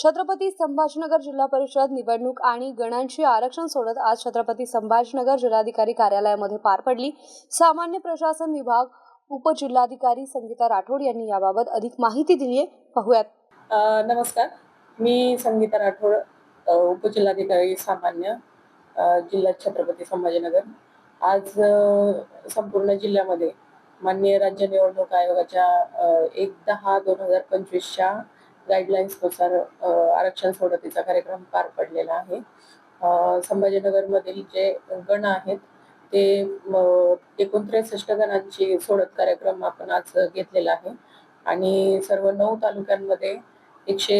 छत्रपती संभाजीनगर जिल्हा परिषद निवडणूक आणि गणांची आरक्षण सोडत आज छत्रपती संभाजीनगर जिल्हाधिकारी कार्यालयामध्ये पार पडली. सामान्य प्रशासन विभाग उपजिल्हाधिकारी संगीता राठोड यांनी याबाबत अधिक माहिती दिली आहे पाहूयात नमस्कार. मी संगीता राठोड उपजिल्हाधिकारी सामान्य जिल्हा छत्रपती संभाजीनगर. आज संपूर्ण जिल्ह्यामध्ये माननीय राज्य निवडणूक आयोगाच्या एक दहा दोन हजार पंचवीसच्या गाईडलाईन्सनुसार आरक्षण सोडतीचा कार्यक्रम पार पडलेला आहे. संभाजीनगरमधील जे गण आहेत ते म, एकूण त्रेसष्ट गणांची सोडत कार्यक्रम आपण आज घेतलेला आहे. आणि सर्व नऊ तालुक्यांमध्ये एकशे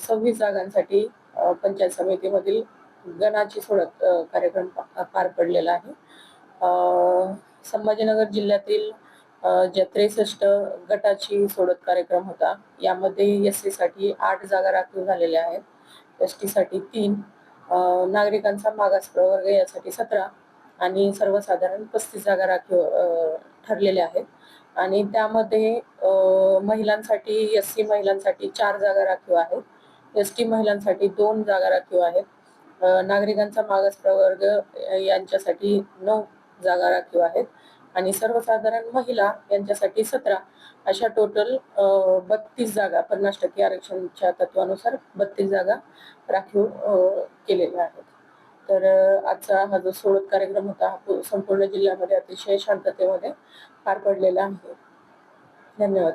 सव्वीस जागांसाठी पंचायत समितीमधील गणाची सोडत कार्यक्रम पार पडलेला आहे. संभाजीनगर जिल्ह्यातील ज्या त्रेसष्ट गटाची सोडत कार्यक्रम होता यामध्ये एससाठी आठ जागा राखीव झालेल्या आहेत. एससाठी तीन नागरिकांचा मागास प्रवर्ग यासाठी सतरा आणि सर्वसाधारण पस्तीस जागा राखीव ठरलेल्या आहेत. आणि त्यामध्ये महिलांसाठी एस सी महिलांसाठी चार जागा राखीव आहेत. एस टी महिलांसाठी दोन जागा राखीव आहेत. नागरिकांचा मागास प्रवर्ग यांच्यासाठी नऊ जागा राखीव आहेत. आणि सर्वसाधारण महिला यांच्यासाठी सतरा. अशा टोटल बत्तीस जागा पन्नास टक्के आरक्षणच्या तत्वानुसार बत्तीस जागा राखीव केलेल्या आहेत. तर आजचा हा जो सोडत कार्यक्रम होता हा संपूर्ण जिल्ह्यामध्ये अतिशय शांततेमध्ये पार पडलेला आहे. धन्यवाद.